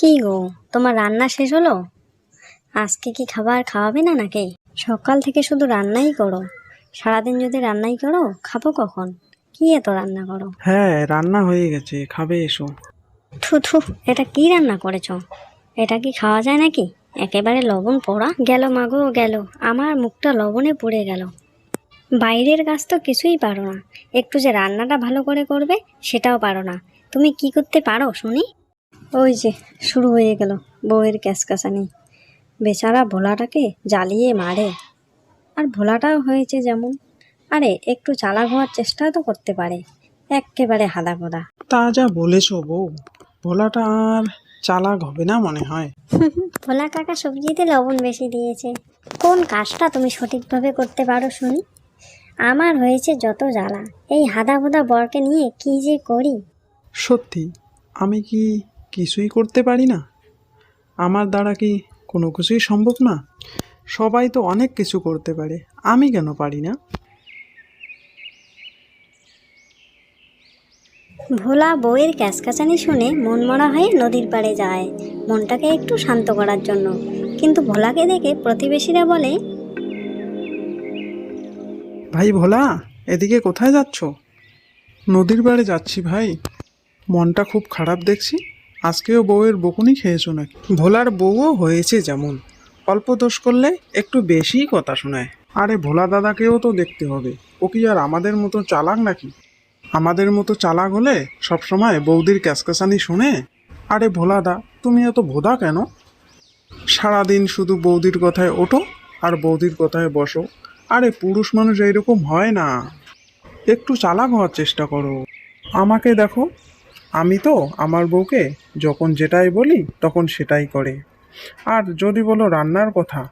কি গো? তোমার রান্না শেষ হলো? আজকে কি খাবার খাওয়াবে না নাকি? সকাল থেকে শুধু রান্নাই করো। সারাদিন যদি রান্নাই করো খাব কখন? কি এত রান্না করো? হ্যাঁ রান্না হয়ে গেছে খাবে এসো। থু থু এটা কি রান্না করেছ? এটা কি খাওয়া যায় নাকি? একেবারে লবণ পোড়া? গেল মাগো গেল। আমার মুখটা লবণে পুড়ে গেল। বাইরের কাজ তো কিছুই পারো না। একটু যে রান্নাটা ভালো করে করবে সেটাও পারো না। তুমি কি করতে পারো শুনি? ওই যে শুরু হয়ে গেল বউয়ের ক্যাসকাসানি। বেচারা ভোলাটাকে জ্বালিয়ে মারে। আর ভোলাটাও হয়েছে যেমন। আরে একটু চালাক হওয়ার চেষ্টা তো করতে পারে। একেবারে হাদা গোদা তা যা বলেছ বউ ভোলাটা আর চালাক হবে না মনে হয়? ভোলা কাকা সবজিতে লবণ বেশি দিয়েছে। কোন কাজটা তুমি সঠিকভাবে করতে পারো শুনি? আমার হয়েছে যত জ্বালা। এই হাদা ভোদা বরকে নিয়ে কি যে করি? সত্যি আমি কি কিছুই করতে পারি না। আমার দ্বারা কি কোনো কিছুই সম্ভব না? সবাই তো অনেক কিছু করতে পারে আমি কেন পারি না? ভোলা বউয়ের ক্যাসকাচানি শুনে মনমরা হয়ে নদীর পাড়ে যায় মনটাকে একটু শান্ত করার জন্য। কিন্তু ভোলাকে দেখে প্রতিবেশীরা বলে ভাই ভোলা এদিকে কোথায় যাচ্ছ? নদীর পাড়ে যাচ্ছি ভাই। মনটা খুব খারাপ দেখছি। আজকেও বউয়ের বকুনি খেয়েছো নাকি? ভোলার বউও হয়েছে যেমন। অল্প দোষ করলে একটু বেশিই কথা শোনায়। আরে ভোলা দাদাকেও তো দেখতে হবে। ও কি আর আমাদের মতো চালাক নাকি? আমাদের মতো চালাক হলে সবসময় বৌদির ক্যাসকাসানি শুনে? আরে ভোলা দা, তুমি এত ভোদা কেন? সারাদিন শুধু বৌদির কথায় ওঠো আর বৌদির কথায় বসো। আরে পুরুষ মানুষ এইরকম হয় না। একটু চালাক হওয়ার চেষ্টা করো। আমাকে দেখো আমি তো আমার বউকে যখন যেটাই বলি তখন সেটাই করে। আর যদি বলো রান্নার কথা,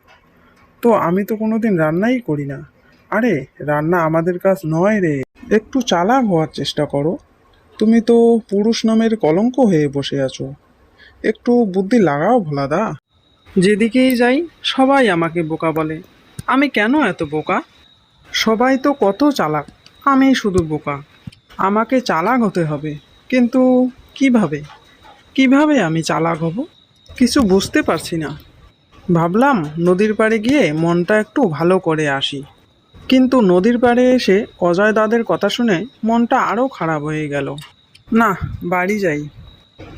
তো আমি তো কোনো দিন রান্নাই করি না। আরে, রান্না আমাদের কাজ নয় রে। একটু চালাক হওয়ার চেষ্টা করো। তুমি তো পুরুষ নামের কলঙ্ক হয়ে বসে আছো। একটু বুদ্ধি লাগাও ভোলাদা। যেদিকেই যাই, সবাই আমাকে বোকা বলে। আমি কেন এত বোকা? সবাই তো কত চালাক আমি শুধু বোকা। আমাকে চালাক হতে হবে। কিন্তু কীভাবে? কীভাবে আমি চালাক হব? কিছু বুঝতে পারছি না। ভাবলাম নদীর পাড়ে গিয়ে মনটা একটু ভালো করে আসি। কিন্তু নদীর পাড়ে এসে অজয় দাদের কথা শুনে মনটা আরও খারাপ হয়ে গেল। না বাড়ি যাই।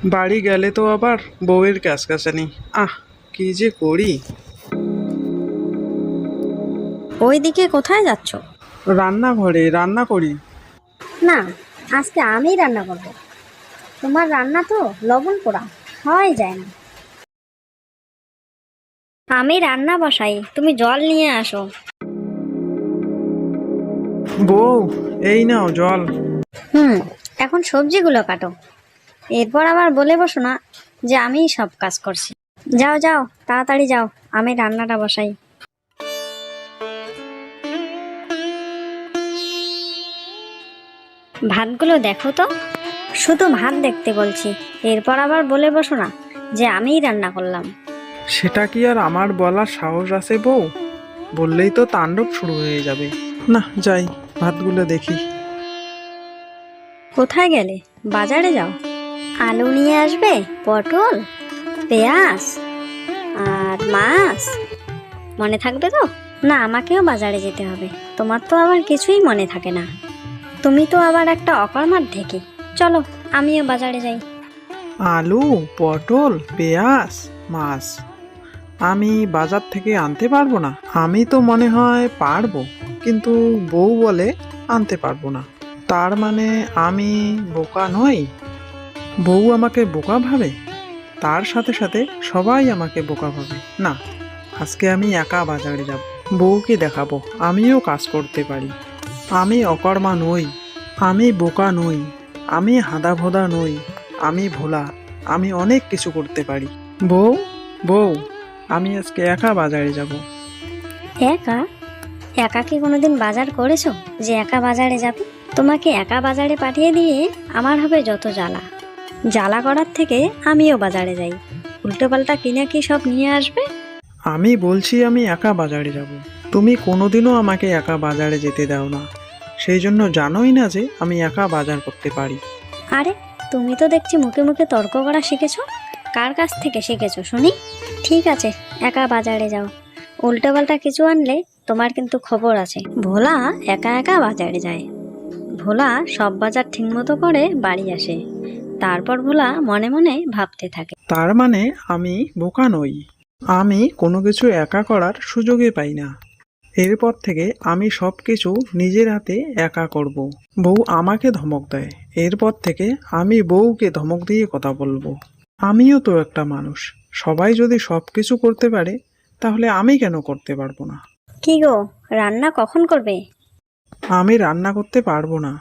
বাড়ি গেলে তো আবার বউয়ের ক্যাসকাসানি আহ কি যে করি? ওইদিকে কোথায় যাচ্ছ? রান্নাঘরে রান্না করি। না আজকে আমিই রান্না করব। তোমার রান্না তো লবণ পোড়া হয় যায় না। আমি রান্না বসাই তুমি জল নিয়ে আসো। বউ এই নাও জল। হুম এখন সবজিগুলো কাটো। এরপর আবার বলে বসো না যে আমিই সব কাজ করছি। যাও যাও তাড়াতাড়ি যাও আমি রান্নাটা বসাই। ভাতগুলো দেখো তো। শুধু ভাত দেখতে বলছি। এরপর আবার বলে বসো না যে আমিই রান্না করলাম। সেটা কি আর আমার বলার সাহস আছে বউ? বললেই তো তাণ্ডব শুরু হয়ে যাবে। না যাই ভাতগুলো দেখি। কোথায় গেলে? বাজারে যাও। আলু নিয়ে আসবে পটল পেঁয়াজ আর মাছ। মনে থাকবে তো? না আমাকেও বাজারে যেতে হবে। তোমার তো আবার কিছুই মনে থাকে না। তুমি তো আবার একটা অকর্মার ঢেকে। চলো, আমিও বাজারে যাই। আলু, পটল, পেঁয়াজ, মাছ। আমি বাজার থেকে আনতে পারব না। আমি তো মনে হয় পারব, কিন্তু বউ বলে আনতে পারব না। তার মানে আমি বোকা নই? বউ আমাকে বোকা ভাবে? তার সাথে সাথে সবাই আমাকে বোকা ভাবে। না, আজকে আমি একা বাজারে যাব। বউকে দেখাবো, আমিও কাজ করতে পারি। আমি অকর্মা নই আমি বোকা নই আমি হাদা ভোদা নই আমি ভোলা আমি অনেক কিছু করতে পারি। বউ বউ আমি আজকে একা বাজারে যাব। একা? একা কি কোনোদিন বাজার করেছ যে একা বাজারে যাবে? তোমাকে একা বাজারে পাঠিয়ে দিয়ে আমার হবে যত জ্বালা। জ্বালা করার থেকে আমিও বাজারে যাই। উল্টোপাল্টা কিনে কি সব নিয়ে আসবে? আমি বলছি আমি একা বাজারে যাব। তুমি কোনোদিনও আমাকে একা বাজারে যেতে দাও না। সেই জন্য জানোই না যে আমি একা বাজার করতে পারি। আরে তুমি তো দেখছি মুখে মুখে তর্ক করা শিখেছো। কার কাছ থেকে শিখেছো শুনি? ঠিক আছে একা বাজারে যাও। উল্টোপাল্টা কিছু আনলে তোমার কিন্তু খবর আছে। ভোলা একা একা বাজারে যায়। ভোলা সব বাজার ঠিকমতো করে বাড়ি আসে। তারপর ভোলা মনে মনে ভাবতে থাকে। তার মানে আমি বোকা নই। আমি কোনো কিছু একা করার সুযোগই পাই না। এরপর থেকে আমি সব কিছু নিজের হাতে একা করব। বউ আমাকে ধমক দেয়। এরপর থেকে আমি বউকে ধমক দিয়ে কথা বলব। আমিও তো একটা মানুষ। সবাই যদি সব কিছু করতে পারে তাহলে আমি কেন করতে পারব না? কি গো রান্না কখন করবে? আমি রান্না করতে পারব না।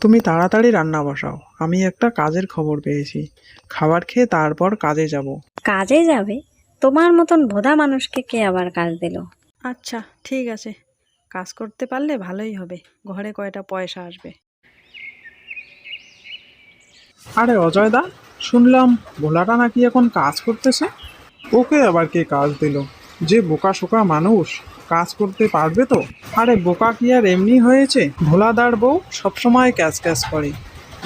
তুমি তাড়াতাড়ি রান্না বসাও। আমি একটা কাজের খবর পেয়েছি। খাবার খেয়ে তারপর কাজে যাব। কাজে যাবে? তোমার মতন ভোদা মানুষকে কে আবার কাজ দিল? আচ্ছা ঠিক আছে। কাজ করতে পারলে ভালোই হবে। ঘরে কয়টা পয়সা আসবে? আরে অজয় দা শুনলাম ভোলাটা নাকি এখন কাজ করতেছে। ওকে আবার কে কাজ দিল? যে বোকা শোকা মানুষ, কাজ করতে পারবে তো? আরে বোকা কি আর এমনি হয়েছে? ভোলাদার বউ সবসময় ক্যাচ ক্যাচ করে।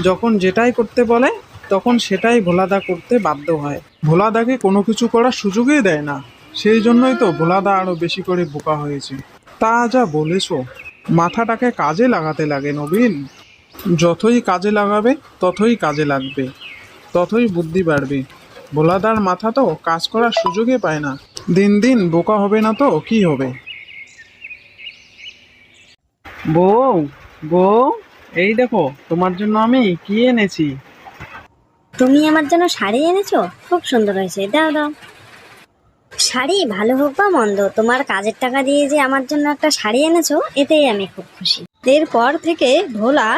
যখন যেটাই করতে বলে, তখন সেটাই ভোলাদা করতে বাধ্য হয়। ভোলাদাকে কোনো কিছু করার সুযোগই দেয় না। সেই জন্যই তো ভোলাদা আরও বেশি করে বোকা হয়েছে। তা যা বলেছ মাথাটাকে কাজে লাগাতে লাগে নবীন। যতই কাজে লাগাবে ততই কাজে লাগবে ততই বুদ্ধি বাড়বে। ভোলাদার মাথা তো কাজ করার সুযোগই পায় না। দিন দিন বোকা হবে না তো কি হবে? বউ বউ এই দেখো তোমার জন্য আমি কি এনেছি? তুমি আমার জন্য শাড়ি এনেছো? খুব সুন্দর হয়েছে দাও দাও। শাড়ি ভালো হোক বা মন্দ, তোমার কাজের টাকা দিয়ে যে আমার জন্য একটা শাড়ি এনেছো, এতেই আমি খুব খুশি। এরপর থেকে ভোলা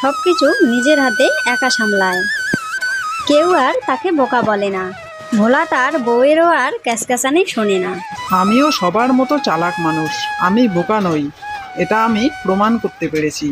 সবকিছু নিজের হাতে একা সামলায়। কেউ আর তাকে বোকা বলে না। ভোলা তার বউয়েরও আর ক্যাসক্যাসানি শোনে না। আমিও সবার মতো চালাক মানুষ, আমি বোকা নই, এটা আমি প্রমাণ করতে পেরেছি।